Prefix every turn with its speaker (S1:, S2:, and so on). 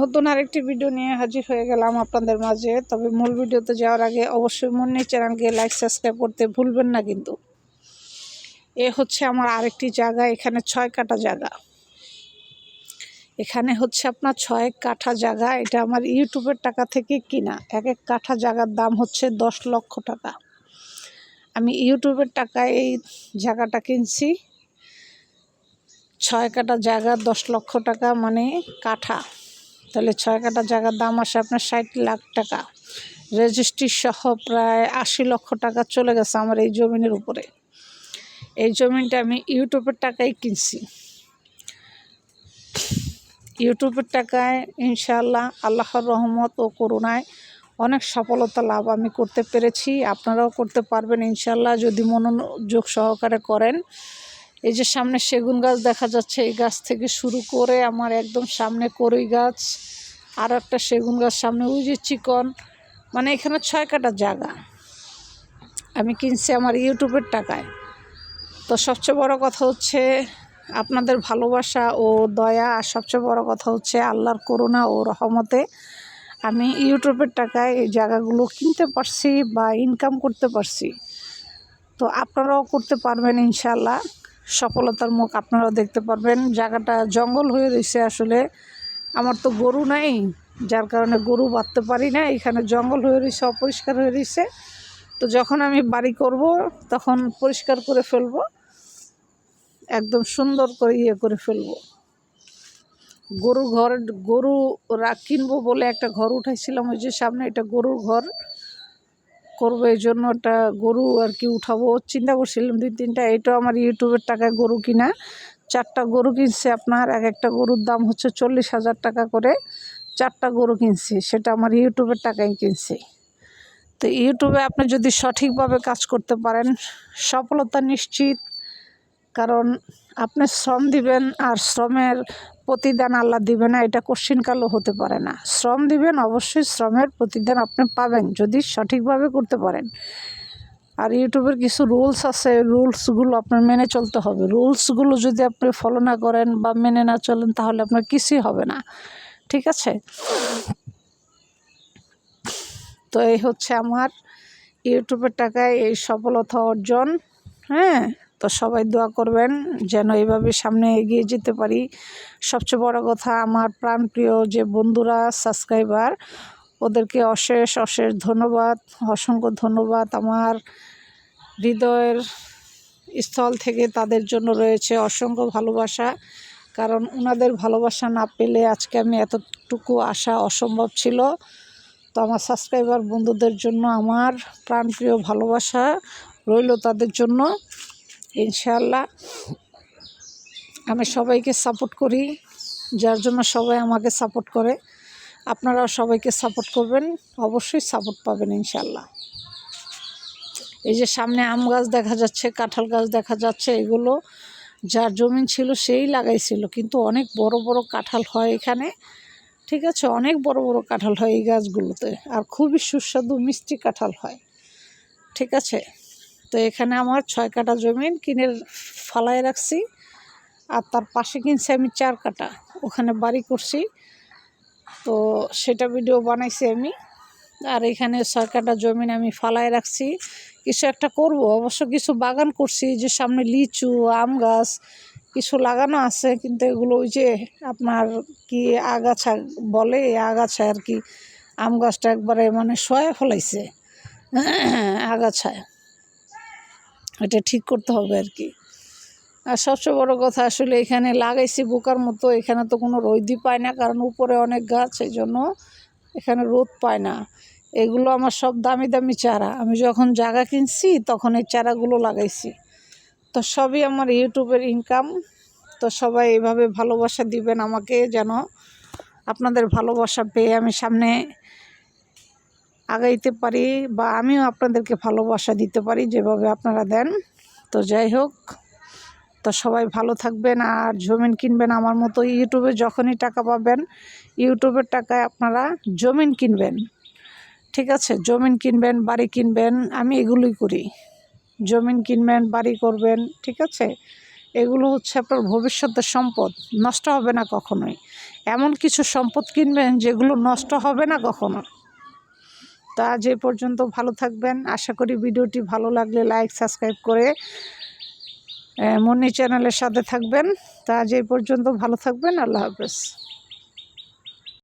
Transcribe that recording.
S1: নতুন আরেকটি ভিডিও নিয়ে হাজির হয়ে গেলাম আপনাদের মাঝে। তবে মূল ভিডিওতে যাওয়ার আগে অবশ্যই মনে চ্যানেলকে লাইক সাবস্ক্রাইব করতে ভুলবেন না কিন্তু। এ হচ্ছে আমার আরেকটি জায়গা, এখানে ছয় কাটা জায়গা। এখানে হচ্ছে আপনার ছয় কাঠা জায়গা, এটা আমার ইউটিউবের টাকা থেকে কিনা। এক এক কাঠা জায়গার দাম হচ্ছে দশ লক্ষ টাকা। আমি ইউটিউবের টাকায় এই জায়গাটা কিনছি। ছয় কাটা জায়গা, দশ লক্ষ টাকা মানে কাঠা। তাহলে ছয় কাটা জায়গার দাম আসে আপনার ষাট লাখ টাকা। রেজিস্ট্রি সহ প্রায় আশি লক্ষ টাকা চলে গেছে আমার এই জমিনের উপরে। এই জমিনটা আমি ইউটিউবের টাকায় কিনছি। ইউটিউবের টাকায় ইনশাআল্লাহ আল্লাহর রহমত ও করুণায় অনেক সফলতা লাভ আমি করতে পেরেছি। আপনারাও করতে পারবেন ইনশাআল্লাহ যদি মনোযোগ সহকারে করেন। এই যে সামনে সেগুন গাছ দেখা যাচ্ছে, এই গাছ থেকে শুরু করে আমার একদম সামনে করই গাছ, আর একটা সেগুন গাছ সামনে, ওই যে চিকন মানে এখানে ছয় কাটা জায়গা। আমি কিনছি আমার ইউটিউবের টাকায়। তো সবচেয়ে বড় কথা হচ্ছে আপনাদের ভালোবাসা ও দয়া, আর সবচেয়ে বড় কথা হচ্ছে আল্লাহর করুণা ও রহমতে আমি ইউটিউবের টাকায় এই জায়গাগুলো কিনতে পারছি বা ইনকাম করতে পারছি। তো আপনারাও করতে পারবেন ইনশাল্লাহ সফলতার মুখ আপনারাও দেখতে পারবেন। জায়গাটা জঙ্গল হয়ে রয়েছে আসলে। আমার তো গরু নাই, যার কারণে গরু বাঁধতে পারি না। এখানে জঙ্গল হয়ে রয়েছে, অপরিষ্কার হয়ে রয়েছে। তো যখন আমি বাড়ি করব, তখন পরিষ্কার করে ফেলব। একদম সুন্দর করে ইয়ে করে ফেলব। গরু ঘর, গরু কিনবো বলে একটা ঘর উঠাইছিলাম, ওই যে সামনে এটা গরুর ঘর। করব, এই জন্য একটা গরু আর কি উঠাবো। চিন্তা করছিলাম দুই তিনটা এটাও আমার ইউটিউবের টাকায় গরু কিনা। চারটা গরু কিনছে আপনার, এক একটা গরুর দাম হচ্ছে চল্লিশ হাজার টাকা করে চারটা গরু কিনছি, সেটা আমার ইউটিউবের টাকায় কিনছি। তো ইউটিউবে আপনি যদি সঠিকভাবে কাজ করতে পারেন, সফলতা নিশ্চিত। কারণ আপনি শ্রম দিবেন আর শ্রমের প্রতিদান আল্লাহ দিবে না, এটা কোশ্চিনকালও হতে পারে না। শ্রম দিবেন, অবশ্যই শ্রমের প্রতিদান আপনি পাবেন, যদি সঠিকভাবে করতে পারেন। আর ইউটিউবের কিছু রুলস আছে রুলসগুলো আপনার মেনে চলতে হবে। রুলসগুলো যদি আপনি ফলো না করেন বা মেনে না চলেন, তাহলে আপনার কিছুই হবে না। ঠিক আছে? তো এই হচ্ছে আমার ইউটিউবের টাকায় এই সফলতা অর্জন হ্যাঁ? তো সবাই দোয়া করবেন যেন এইভাবে সামনে এগিয়ে যেতে পারি। সবচেয়ে বড় কথা, আমার প্রাণপ্রিয় যে বন্ধুরা, সাবস্ক্রাইবার, ওদেরকে অশেষ অশেষ ধন্যবাদ, অসংখ্য ধন্যবাদ। আমার হৃদয়ের স্থল থেকে তাদের জন্য রয়েছে অসংখ্য ভালোবাসা, কারণ ওনাদের ভালোবাসা না পেলে আজকে আমি এতটুকু আসা অসম্ভব ছিল। তো আমার সাবস্ক্রাইবার বন্ধুদের জন্য আমার প্রাণপ্রিয় ভালোবাসা রইল তাদের জন্য। ইনশাআল্লাহ। আমি সবাইকে সাপোর্ট করি, যার জন্য সবাই আমাকে সাপোর্ট করে। আপনারাও সবাইকে সাপোর্ট করবেন, অবশ্যই সাপোর্ট পাবেন ইনশাল্লাহ এই যে সামনে আম গাছ দেখা যাচ্ছে, কাঁঠাল গাছ দেখা যাচ্ছে, এগুলো যার জমিন ছিল সেই লাগাইছিল। কিন্তু অনেক বড় বড় কাঁঠাল হয় এখানে, ঠিক আছে? অনেক বড় বড় কাঁঠাল হয় এই গাছগুলোতে। আর খুবই সুস্বাদু মিষ্টি কাঁঠাল হয়, ঠিক আছে? তো এখানে আমার ছয় কাটা জমিন কিনে ফালায় রাখছি আর তার পাশে কিনছি আমি চার কাটা ওখানে বাড়ি করছি। তো সেটা ভিডিও বানাইছি আমি। আর এখানে ছয় কাটা জমিন আমি ফালায় রাখছি। কিছু একটা করব। অবশ্য কিছু বাগান করছি যে সামনে লিচু, আম গাছ, কিছু লাগানো আছে। কিন্তু এগুলো ওই যে আপনার কি আগাছা বলে আগাছা আর কি আম গাছটা একবারে মানে শোয়া ফলাইছে। আগাছায়। এটা ঠিক করতে হবে আর কি। আর সবচেয়ে বড় কথা, আসলে এখানে লাগাইছি বোকার মতো, এখানে তো কোনো রোদই পায় না, কারণ উপরে অনেক গাছ, এই জন্য এখানে রোদ পায় না। এগুলো আমার সব দামি দামি চারা। আমি যখন জায়গা কিনছি, তখন এই চারাগুলো লাগাইছি। তো সবই আমার ইউটিউবের ইনকাম তো সবাই এভাবে ভালোবাসা দিবেন আমাকে যেন আপনাদের ভালোবাসা পেয়ে আমি সামনে আগাইতে পারি বা আমিও আপনাদেরকে ভালোবাসা দিতে পারি যেভাবে আপনারা দেন। তো যাই হোক, তো সবাই ভালো থাকবেন আর জমিন কিনবেন আমার মতো। ইউটিউবে যখনই টাকা পাবেন, ইউটিউবের টাকায় আপনারা জমিন কিনবেন। ঠিক আছে, জমিন কিনবেন, বাড়ি কিনবেন, আমি এগুলোই করি। জমিন কিনবেন, বাড়ি করবেন, ঠিক আছে? এগুলো হচ্ছে আপনার ভবিষ্যতের সম্পদ, নষ্ট হবে না কখনোই। এমন কিছু সম্পদ কিনবেন যেগুলো নষ্ট হবে না কখনো। তা এই পর্যন্ত ভালো থাকবেন, আশা করি ভিডিওটি ভালো লাগলে লাইক সাবস্ক্রাইব করে মনি চ্যানেলের সাথে থাকবেন। তা এই পর্যন্ত ভালো থাকবেন, আল্লাহ হাফেজ।